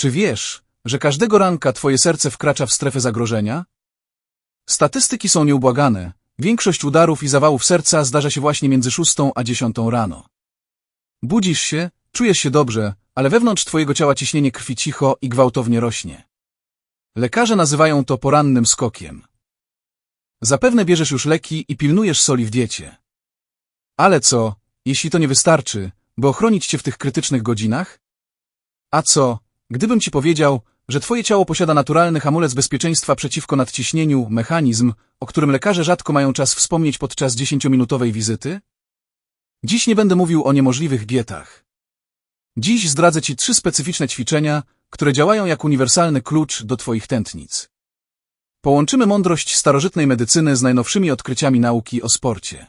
Czy wiesz, że każdego ranka twoje serce wkracza w strefę zagrożenia? Statystyki są nieubłagane. Większość udarów i zawałów serca zdarza się właśnie między szóstą a dziesiątą rano. Budzisz się, czujesz się dobrze, ale wewnątrz twojego ciała ciśnienie krwi cicho i gwałtownie rośnie. Lekarze nazywają to porannym skokiem. Zapewne bierzesz już leki i pilnujesz soli w diecie. Ale co, jeśli to nie wystarczy, by ochronić cię w tych krytycznych godzinach? A co, gdybym ci powiedział, że twoje ciało posiada naturalny hamulec bezpieczeństwa przeciwko nadciśnieniu, mechanizm, o którym lekarze rzadko mają czas wspomnieć podczas dziesięciominutowej wizyty? Dziś nie będę mówił o niemożliwych dietach. Dziś zdradzę ci trzy specyficzne ćwiczenia, które działają jak uniwersalny klucz do twoich tętnic. Połączymy mądrość starożytnej medycyny z najnowszymi odkryciami nauki o sporcie.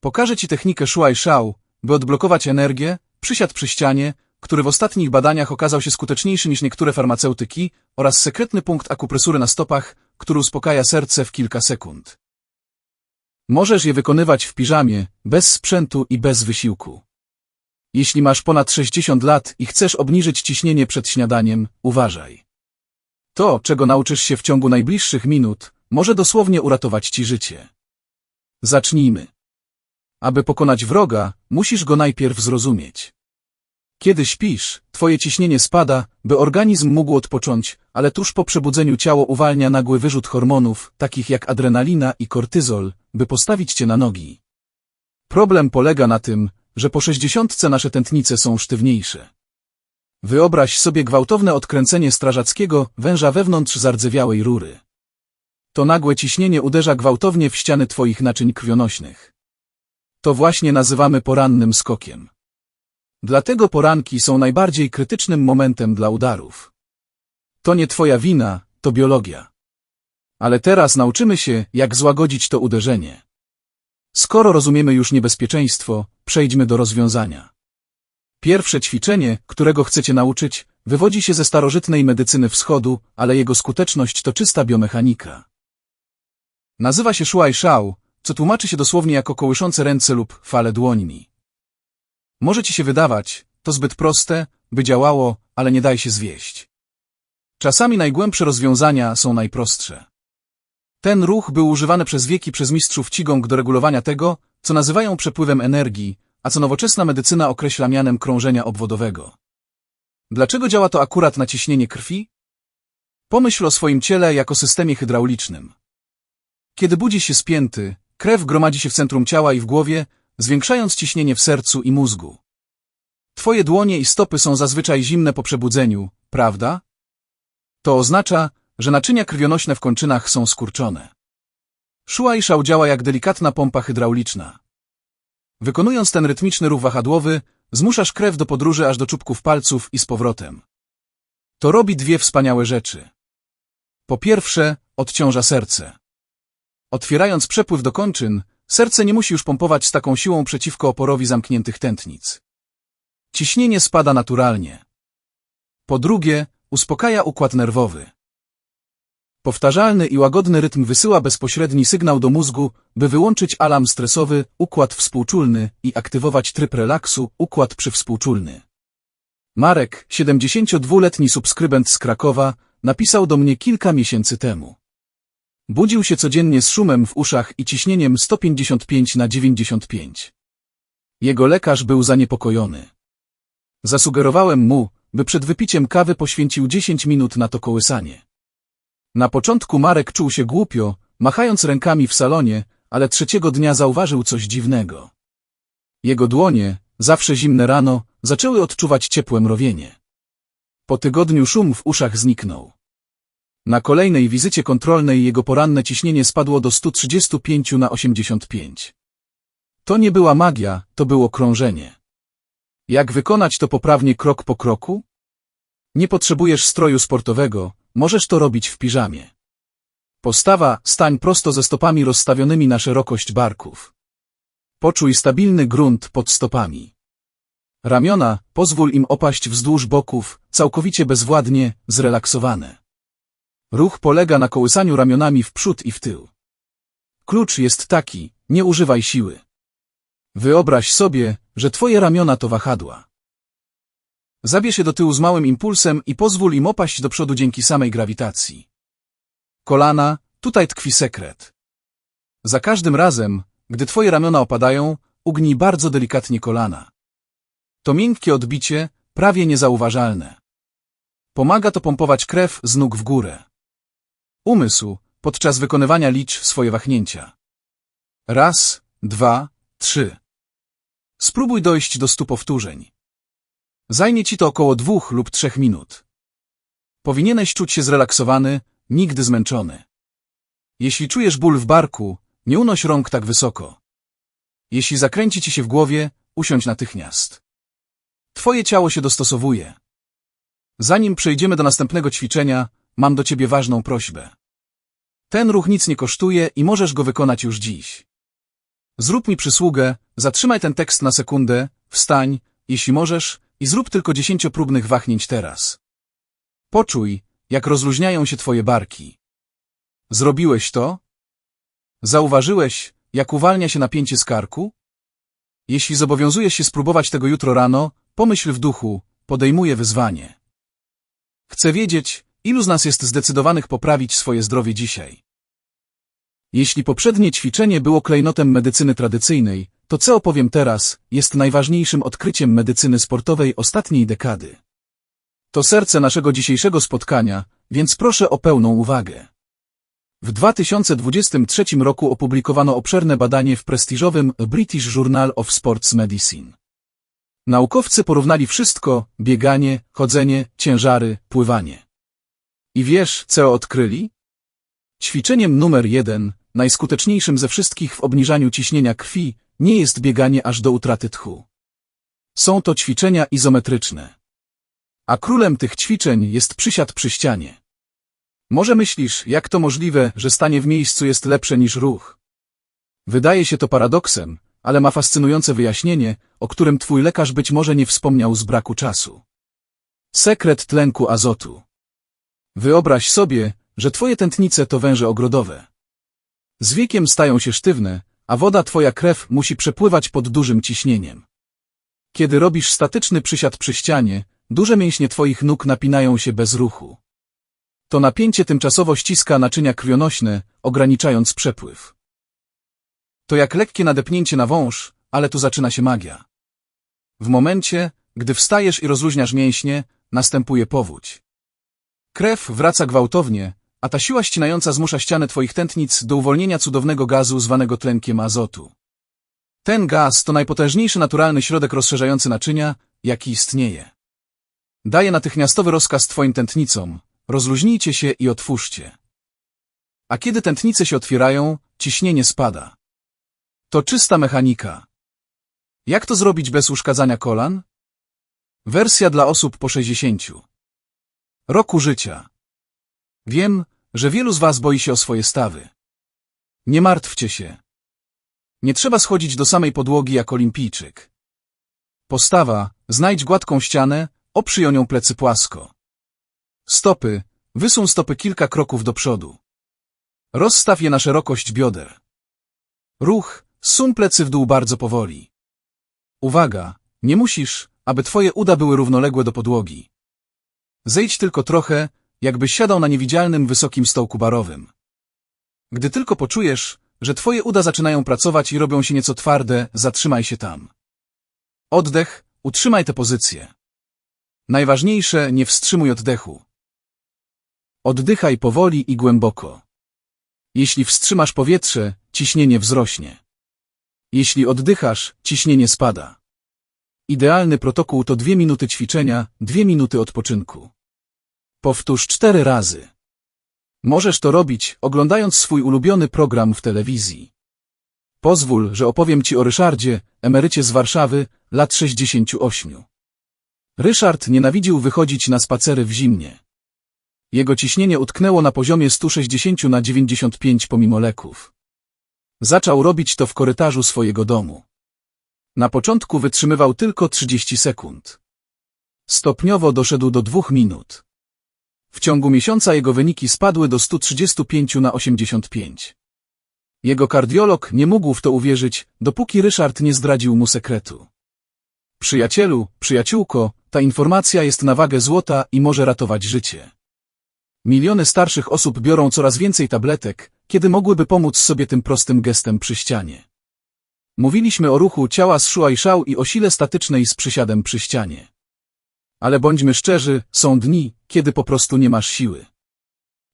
Pokażę ci technikę Shuai Shao, by odblokować energię, przysiad przy ścianie, który w ostatnich badaniach okazał się skuteczniejszy niż niektóre farmaceutyki oraz sekretny punkt akupresury na stopach, który uspokaja serce w kilka sekund. Możesz je wykonywać w piżamie, bez sprzętu i bez wysiłku. Jeśli masz ponad 60 lat i chcesz obniżyć ciśnienie przed śniadaniem, uważaj. To, czego nauczysz się w ciągu najbliższych minut, może dosłownie uratować ci życie. Zacznijmy. Aby pokonać wroga, musisz go najpierw zrozumieć. Kiedy śpisz, twoje ciśnienie spada, by organizm mógł odpocząć, ale tuż po przebudzeniu ciało uwalnia nagły wyrzut hormonów, takich jak adrenalina i kortyzol, by postawić cię na nogi. Problem polega na tym, że po sześćdziesiątce nasze tętnice są sztywniejsze. Wyobraź sobie gwałtowne odkręcenie strażackiego węża wewnątrz zardzewiałej rury. To nagłe ciśnienie uderza gwałtownie w ściany twoich naczyń krwionośnych. To właśnie nazywamy porannym skokiem. Dlatego poranki są najbardziej krytycznym momentem dla udarów. To nie twoja wina, to biologia. Ale teraz nauczymy się, jak złagodzić to uderzenie. Skoro rozumiemy już niebezpieczeństwo, przejdźmy do rozwiązania. Pierwsze ćwiczenie, którego chcecie nauczyć, wywodzi się ze starożytnej medycyny wschodu, ale jego skuteczność to czysta biomechanika. Nazywa się Shuai Shao, co tłumaczy się dosłownie jako kołyszące ręce lub fale dłońmi. Może ci się wydawać, to zbyt proste, by działało, ale nie daj się zwieść. Czasami najgłębsze rozwiązania są najprostsze. Ten ruch był używany przez wieki przez mistrzów Qigong do regulowania tego, co nazywają przepływem energii, a co nowoczesna medycyna określa mianem krążenia obwodowego. Dlaczego działa to akurat na ciśnienie krwi? Pomyśl o swoim ciele jako systemie hydraulicznym. Kiedy budzi się spięty, krew gromadzi się w centrum ciała i w głowie, zwiększając ciśnienie w sercu i mózgu. Twoje dłonie i stopy są zazwyczaj zimne po przebudzeniu, prawda? To oznacza, że naczynia krwionośne w kończynach są skurczone. Shuai Shao działa jak delikatna pompa hydrauliczna. Wykonując ten rytmiczny ruch wahadłowy, zmuszasz krew do podróży aż do czubków palców i z powrotem. To robi dwie wspaniałe rzeczy. Po pierwsze, odciąża serce. Otwierając przepływ do kończyn, serce nie musi już pompować z taką siłą przeciwko oporowi zamkniętych tętnic. Ciśnienie spada naturalnie. Po drugie, uspokaja układ nerwowy. Powtarzalny i łagodny rytm wysyła bezpośredni sygnał do mózgu, by wyłączyć alarm stresowy, układ współczulny i aktywować tryb relaksu, układ przywspółczulny. Marek, 72-letni subskrybent z Krakowa, napisał do mnie kilka miesięcy temu. Budził się codziennie z szumem w uszach i ciśnieniem 155 na 95. Jego lekarz był zaniepokojony. Zasugerowałem mu, by przed wypiciem kawy poświęcił 10 minut na to kołysanie. Na początku Marek czuł się głupio, machając rękami w salonie, ale trzeciego dnia zauważył coś dziwnego. Jego dłonie, zawsze zimne rano, zaczęły odczuwać ciepłe mrowienie. Po tygodniu szum w uszach zniknął. Na kolejnej wizycie kontrolnej jego poranne ciśnienie spadło do 135 na 85. To nie była magia, to było krążenie. Jak wykonać to poprawnie krok po kroku? Nie potrzebujesz stroju sportowego, możesz to robić w piżamie. Postawa, stań prosto ze stopami rozstawionymi na szerokość barków. Poczuj stabilny grunt pod stopami. Ramiona, pozwól im opaść wzdłuż boków, całkowicie bezwładnie, zrelaksowane. Ruch polega na kołysaniu ramionami w przód i w tył. Klucz jest taki, nie używaj siły. Wyobraź sobie, że twoje ramiona to wahadła. Zabierz się do tyłu z małym impulsem i pozwól im opaść do przodu dzięki samej grawitacji. Kolana, tutaj tkwi sekret. Za każdym razem, gdy twoje ramiona opadają, ugnij bardzo delikatnie kolana. To miękkie odbicie, prawie niezauważalne. Pomaga to pompować krew z nóg w górę. Umysł, podczas wykonywania licz swoje wahnięcia. Raz, dwa, trzy. Spróbuj dojść do stu powtórzeń. Zajmie ci to około dwóch lub trzech minut. Powinieneś czuć się zrelaksowany, nigdy zmęczony. Jeśli czujesz ból w barku, nie unoś rąk tak wysoko. Jeśli zakręci ci się w głowie, usiądź natychmiast. Twoje ciało się dostosowuje. Zanim przejdziemy do następnego ćwiczenia, mam do ciebie ważną prośbę. Ten ruch nic nie kosztuje i możesz go wykonać już dziś. Zrób mi przysługę, zatrzymaj ten tekst na sekundę, wstań, jeśli możesz, i zrób tylko dziesięciopróbnych wahnięć teraz. Poczuj, jak rozluźniają się twoje barki. Zrobiłeś to? Zauważyłeś, jak uwalnia się napięcie z karku? Jeśli zobowiązujesz się spróbować tego jutro rano, pomyśl w duchu, podejmuję wyzwanie. Chcę wiedzieć, ilu z nas jest zdecydowanych poprawić swoje zdrowie dzisiaj. Jeśli poprzednie ćwiczenie było klejnotem medycyny tradycyjnej, to co opowiem teraz, jest najważniejszym odkryciem medycyny sportowej ostatniej dekady. To serce naszego dzisiejszego spotkania, więc proszę o pełną uwagę. W 2023 roku opublikowano obszerne badanie w prestiżowym British Journal of Sports Medicine. Naukowcy porównali wszystko, bieganie, chodzenie, ciężary, pływanie. I wiesz, co odkryli? Ćwiczeniem numer jeden, najskuteczniejszym ze wszystkich w obniżaniu ciśnienia krwi, nie jest bieganie aż do utraty tchu. Są to ćwiczenia izometryczne. A królem tych ćwiczeń jest przysiad przy ścianie. Może myślisz, jak to możliwe, że stanie w miejscu jest lepsze niż ruch? Wydaje się to paradoksem, ale ma fascynujące wyjaśnienie, o którym twój lekarz być może nie wspomniał z braku czasu. Sekret tlenku azotu. Wyobraź sobie, że twoje tętnice to węże ogrodowe. Z wiekiem stają się sztywne, a woda twoja krew musi przepływać pod dużym ciśnieniem. Kiedy robisz statyczny przysiad przy ścianie, duże mięśnie twoich nóg napinają się bez ruchu. To napięcie tymczasowo ściska naczynia krwionośne, ograniczając przepływ. To jak lekkie nadepnięcie na wąż, ale tu zaczyna się magia. W momencie, gdy wstajesz i rozluźniasz mięśnie, następuje powódź. Krew wraca gwałtownie, a ta siła ścinająca zmusza ścianę twoich tętnic do uwolnienia cudownego gazu zwanego tlenkiem azotu. Ten gaz to najpotężniejszy naturalny środek rozszerzający naczynia, jaki istnieje. Daje natychmiastowy rozkaz twoim tętnicom, rozluźnijcie się i otwórzcie. A kiedy tętnice się otwierają, ciśnienie spada. To czysta mechanika. Jak to zrobić bez uszkadzania kolan? Wersja dla osób po 60. Roku życia. Wiem, że wielu z was boi się o swoje stawy. Nie martwcie się. Nie trzeba schodzić do samej podłogi jak olimpijczyk. Postawa, znajdź gładką ścianę, oprzyj nią plecy płasko. Stopy, wysuń stopy kilka kroków do przodu. Rozstaw je na szerokość bioder. Ruch, sun plecy w dół bardzo powoli. Uwaga, nie musisz, aby twoje uda były równoległe do podłogi. Zejdź tylko trochę, jakbyś siadał na niewidzialnym wysokim stołku barowym. Gdy tylko poczujesz, że twoje uda zaczynają pracować i robią się nieco twarde, zatrzymaj się tam. Oddech, utrzymaj tę pozycję. Najważniejsze, nie wstrzymuj oddechu. Oddychaj powoli i głęboko. Jeśli wstrzymasz powietrze, ciśnienie wzrośnie. Jeśli oddychasz, ciśnienie spada. Idealny protokół to dwie minuty ćwiczenia, dwie minuty odpoczynku. Powtórz cztery razy. Możesz to robić, oglądając swój ulubiony program w telewizji. Pozwól, że opowiem Ci o Ryszardzie, emerycie z Warszawy, lat 68. Ryszard nienawidził wychodzić na spacery w zimnie. Jego ciśnienie utknęło na poziomie 160 na 95 pomimo leków. Zaczął robić to w korytarzu swojego domu. Na początku wytrzymywał tylko 30 sekund. Stopniowo doszedł do dwóch minut. W ciągu miesiąca jego wyniki spadły do 135 na 85. Jego kardiolog nie mógł w to uwierzyć, dopóki Ryszard nie zdradził mu sekretu. Przyjacielu, przyjaciółko, ta informacja jest na wagę złota i może ratować życie. Miliony starszych osób biorą coraz więcej tabletek, kiedy mogłyby pomóc sobie tym prostym gestem przy ścianie. Mówiliśmy o ruchu ciała z szua i szał i o sile statycznej z przysiadem przy ścianie. Ale bądźmy szczerzy, są dni, kiedy po prostu nie masz siły.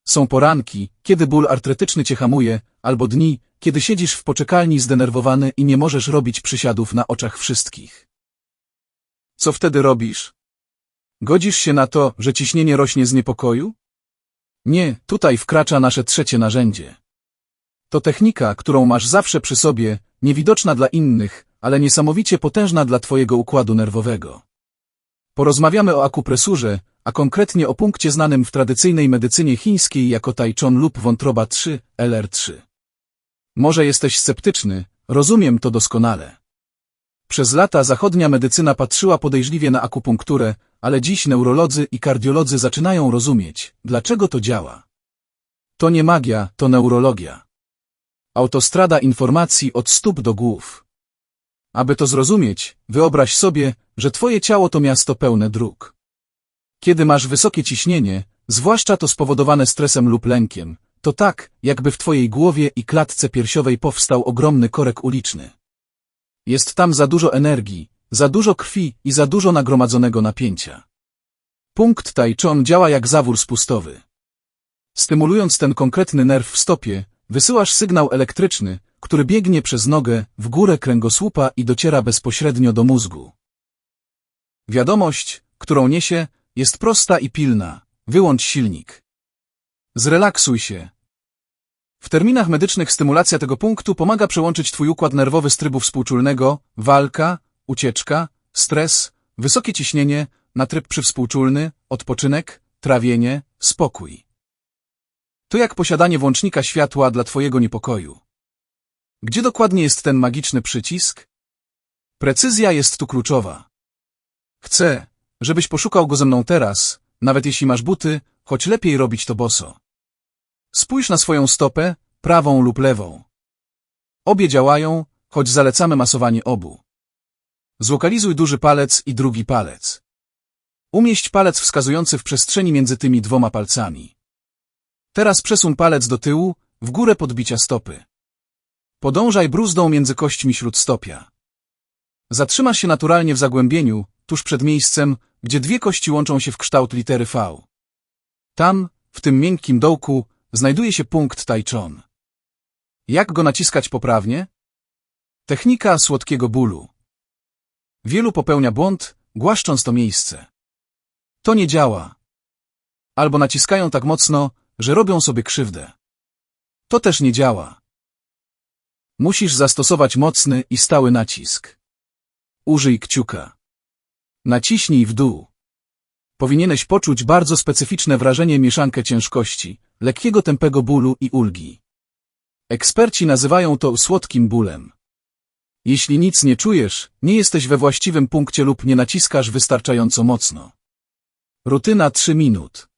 Są poranki, kiedy ból artretyczny cię hamuje, albo dni, kiedy siedzisz w poczekalni zdenerwowany i nie możesz robić przysiadów na oczach wszystkich. Co wtedy robisz? Godzisz się na to, że ciśnienie rośnie z niepokoju? Nie, tutaj wkracza nasze trzecie narzędzie. To technika, którą masz zawsze przy sobie, niewidoczna dla innych, ale niesamowicie potężna dla twojego układu nerwowego. Porozmawiamy o akupresurze, a konkretnie o punkcie znanym w tradycyjnej medycynie chińskiej jako Tai Chon lub wątroba 3, LR3. Może jesteś sceptyczny, rozumiem to doskonale. Przez lata zachodnia medycyna patrzyła podejrzliwie na akupunkturę, ale dziś neurolodzy i kardiolodzy zaczynają rozumieć, dlaczego to działa. To nie magia, to neurologia. Autostrada informacji od stóp do głów. Aby to zrozumieć, wyobraź sobie, że twoje ciało to miasto pełne dróg. Kiedy masz wysokie ciśnienie, zwłaszcza to spowodowane stresem lub lękiem, to tak, jakby w twojej głowie i klatce piersiowej powstał ogromny korek uliczny. Jest tam za dużo energii, za dużo krwi i za dużo nagromadzonego napięcia. Punkt Tai Chon działa jak zawór spustowy. Stymulując ten konkretny nerw w stopie, wysyłasz sygnał elektryczny, który biegnie przez nogę w górę kręgosłupa i dociera bezpośrednio do mózgu. Wiadomość, którą niesie, jest prosta i pilna. Wyłącz silnik. Zrelaksuj się. W terminach medycznych stymulacja tego punktu pomaga przełączyć Twój układ nerwowy z trybu współczulnego, walka, ucieczka, stres, wysokie ciśnienie, na tryb przywspółczulny, odpoczynek, trawienie, spokój. To jak posiadanie włącznika światła dla Twojego niepokoju. Gdzie dokładnie jest ten magiczny przycisk? Precyzja jest tu kluczowa. Chcę, żebyś poszukał go ze mną teraz, nawet jeśli masz buty, choć lepiej robić to boso. Spójrz na swoją stopę, prawą lub lewą. Obie działają, choć zalecamy masowanie obu. Zlokalizuj duży palec i drugi palec. Umieść palec wskazujący w przestrzeni między tymi dwoma palcami. Teraz przesuń palec do tyłu, w górę podbicia stopy. Podążaj bruzdą między kośćmi śródstopia. Zatrzymasz się naturalnie w zagłębieniu, tuż przed miejscem, gdzie dwie kości łączą się w kształt litery V. Tam, w tym miękkim dołku, znajduje się punkt Tai Chon. Jak go naciskać poprawnie? Technika słodkiego bólu. Wielu popełnia błąd, głaszcząc to miejsce. To nie działa. Albo naciskają tak mocno, że robią sobie krzywdę. To też nie działa. Musisz zastosować mocny i stały nacisk. Użyj kciuka. Naciśnij w dół. Powinieneś poczuć bardzo specyficzne wrażenie mieszankę ciężkości, lekkiego tępego bólu i ulgi. Eksperci nazywają to słodkim bólem. Jeśli nic nie czujesz, nie jesteś we właściwym punkcie lub nie naciskasz wystarczająco mocno. Rutyna 3 minut.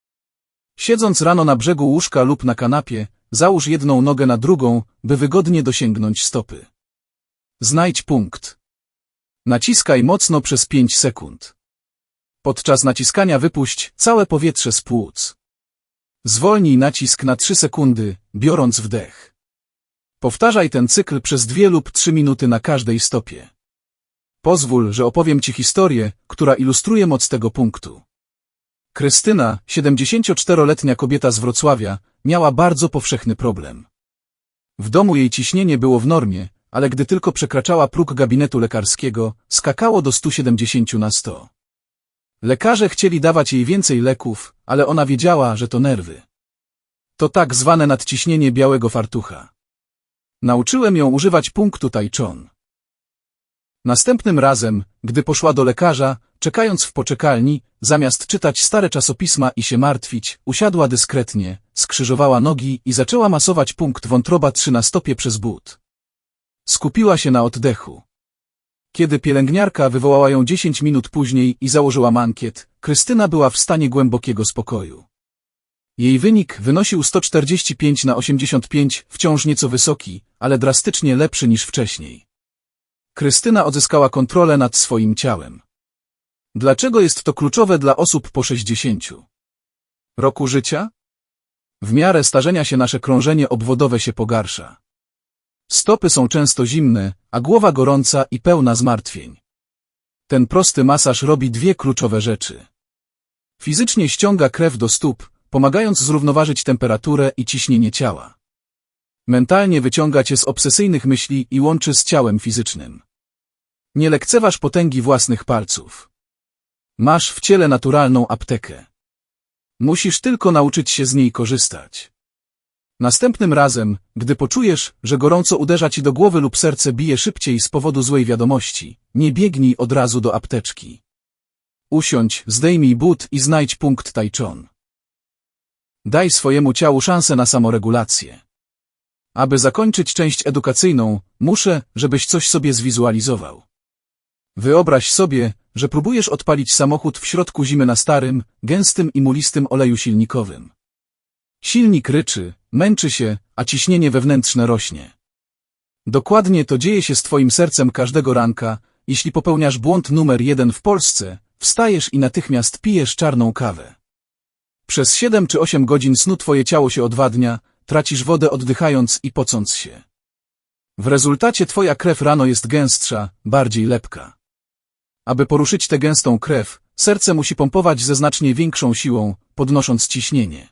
Siedząc rano na brzegu łóżka lub na kanapie, załóż jedną nogę na drugą, by wygodnie dosięgnąć stopy. Znajdź punkt. Naciskaj mocno przez 5 sekund. Podczas naciskania wypuść całe powietrze z płuc. Zwolnij nacisk na 3 sekundy, biorąc wdech. Powtarzaj ten cykl przez 2 lub 3 minuty na każdej stopie. Pozwól, że opowiem Ci historię, która ilustruje moc tego punktu. Krystyna, 74-letnia kobieta z Wrocławia, miała bardzo powszechny problem. W domu jej ciśnienie było w normie, ale gdy tylko przekraczała próg gabinetu lekarskiego, skakało do 170 na 100. Lekarze chcieli dawać jej więcej leków, ale ona wiedziała, że to nerwy. To tak zwane nadciśnienie białego fartucha. Nauczyłem ją używać punktu Tai Chon. Następnym razem, gdy poszła do lekarza, czekając w poczekalni, zamiast czytać stare czasopisma i się martwić, usiadła dyskretnie, skrzyżowała nogi i zaczęła masować punkt wątroba 3 na stopie przez but. Skupiła się na oddechu. Kiedy pielęgniarka wywołała ją 10 minut później i założyła mankiet, Krystyna była w stanie głębokiego spokoju. Jej wynik wynosił 145 na 85, wciąż nieco wysoki, ale drastycznie lepszy niż wcześniej. Krystyna odzyskała kontrolę nad swoim ciałem. Dlaczego jest to kluczowe dla osób po 60 roku życia? W miarę starzenia się nasze krążenie obwodowe się pogarsza. Stopy są często zimne, a głowa gorąca i pełna zmartwień. Ten prosty masaż robi dwie kluczowe rzeczy. Fizycznie ściąga krew do stóp, pomagając zrównoważyć temperaturę i ciśnienie ciała. Mentalnie wyciąga cię z obsesyjnych myśli i łączy z ciałem fizycznym. Nie lekceważ potęgi własnych palców. Masz w ciele naturalną aptekę. Musisz tylko nauczyć się z niej korzystać. Następnym razem, gdy poczujesz, że gorąco uderza ci do głowy lub serce bije szybciej z powodu złej wiadomości, nie biegnij od razu do apteczki. Usiądź, zdejmij but i znajdź punkt tajczon. Daj swojemu ciału szansę na samoregulację. Aby zakończyć część edukacyjną, muszę, żebyś coś sobie zwizualizował. Wyobraź sobie, że próbujesz odpalić samochód w środku zimy na starym, gęstym i mulistym oleju silnikowym. Silnik ryczy, męczy się, a ciśnienie wewnętrzne rośnie. Dokładnie to dzieje się z twoim sercem każdego ranka, jeśli popełniasz błąd numer jeden w Polsce, wstajesz i natychmiast pijesz czarną kawę. Przez siedem czy osiem godzin snu twoje ciało się odwadnia, tracisz wodę oddychając i pocąc się. W rezultacie twoja krew rano jest gęstsza, bardziej lepka. Aby poruszyć tę gęstą krew, serce musi pompować ze znacznie większą siłą, podnosząc ciśnienie.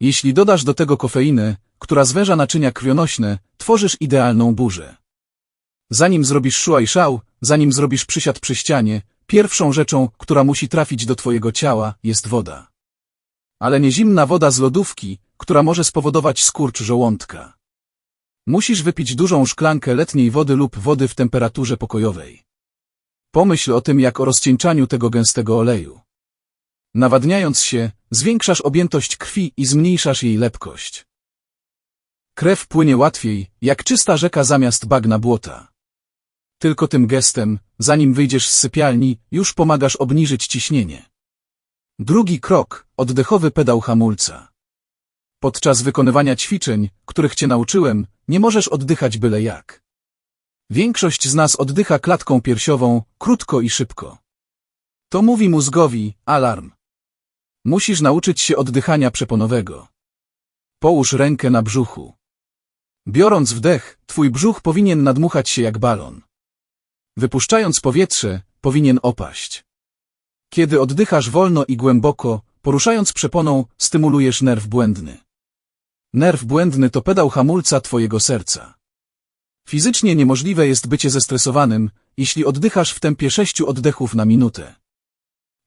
Jeśli dodasz do tego kofeinę, która zwęża naczynia krwionośne, tworzysz idealną burzę. Zanim zrobisz szua i szał, zanim zrobisz przysiad przy ścianie, pierwszą rzeczą, która musi trafić do twojego ciała, jest woda. Ale nie zimna woda z lodówki, która może spowodować skurcz żołądka. Musisz wypić dużą szklankę letniej wody lub wody w temperaturze pokojowej. Pomyśl o tym jak o rozcieńczaniu tego gęstego oleju. Nawadniając się, zwiększasz objętość krwi i zmniejszasz jej lepkość. Krew płynie łatwiej, jak czysta rzeka zamiast bagna błota. Tylko tym gestem, zanim wyjdziesz z sypialni, już pomagasz obniżyć ciśnienie. Drugi krok, oddechowy pedał hamulca. Podczas wykonywania ćwiczeń, których cię nauczyłem, nie możesz oddychać byle jak. Większość z nas oddycha klatką piersiową, krótko i szybko. To mówi mózgowi, alarm. Musisz nauczyć się oddychania przeponowego. Połóż rękę na brzuchu. Biorąc wdech, twój brzuch powinien nadmuchać się jak balon. Wypuszczając powietrze, powinien opaść. Kiedy oddychasz wolno i głęboko, poruszając przeponą, stymulujesz nerw błędny. Nerw błędny to pedał hamulca twojego serca. Fizycznie niemożliwe jest bycie zestresowanym, jeśli oddychasz w tempie sześciu oddechów na minutę.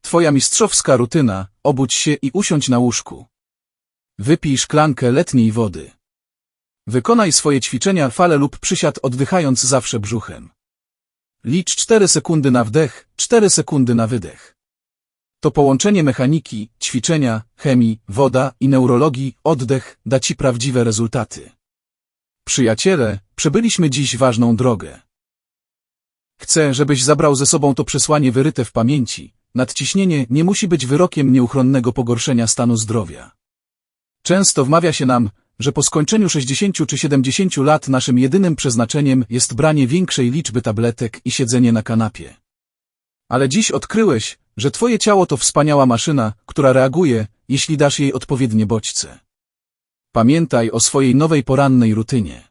Twoja mistrzowska rutyna, obudź się i usiądź na łóżku. Wypij szklankę letniej wody. Wykonaj swoje ćwiczenia fale lub przysiad oddychając zawsze brzuchem. Licz 4 sekundy na wdech, 4 sekundy na wydech. To połączenie mechaniki, ćwiczenia, chemii, woda i neurologii, oddech da Ci prawdziwe rezultaty. Przyjaciele, przebyliśmy dziś ważną drogę. Chcę, żebyś zabrał ze sobą to przesłanie wyryte w pamięci. Nadciśnienie nie musi być wyrokiem nieuchronnego pogorszenia stanu zdrowia. Często wmawia się nam, że po skończeniu 60 czy 70 lat naszym jedynym przeznaczeniem jest branie większej liczby tabletek i siedzenie na kanapie. Ale dziś odkryłeś, że twoje ciało to wspaniała maszyna, która reaguje, jeśli dasz jej odpowiednie bodźce. Pamiętaj o swojej nowej porannej rutynie.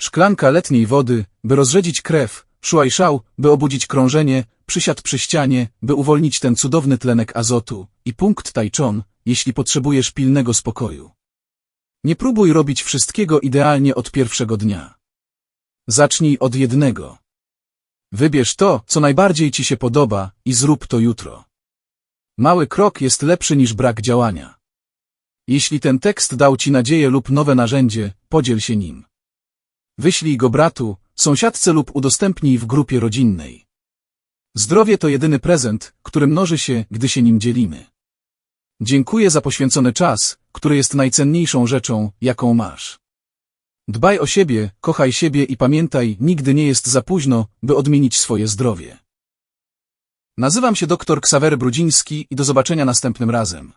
Szklanka letniej wody, by rozrzedzić krew, szła szał, by obudzić krążenie, przysiad przy ścianie, by uwolnić ten cudowny tlenek azotu i punkt tajczon, jeśli potrzebujesz pilnego spokoju. Nie próbuj robić wszystkiego idealnie od pierwszego dnia. Zacznij od jednego. Wybierz to, co najbardziej ci się podoba i zrób to jutro. Mały krok jest lepszy niż brak działania. Jeśli ten tekst dał ci nadzieję lub nowe narzędzie, podziel się nim. Wyślij go bratu, sąsiadce lub udostępnij w grupie rodzinnej. Zdrowie to jedyny prezent, który mnoży się, gdy się nim dzielimy. Dziękuję za poświęcony czas, który jest najcenniejszą rzeczą, jaką masz. Dbaj o siebie, kochaj siebie i pamiętaj, nigdy nie jest za późno, by odmienić swoje zdrowie. Nazywam się dr Ksawery Brudziński i do zobaczenia następnym razem.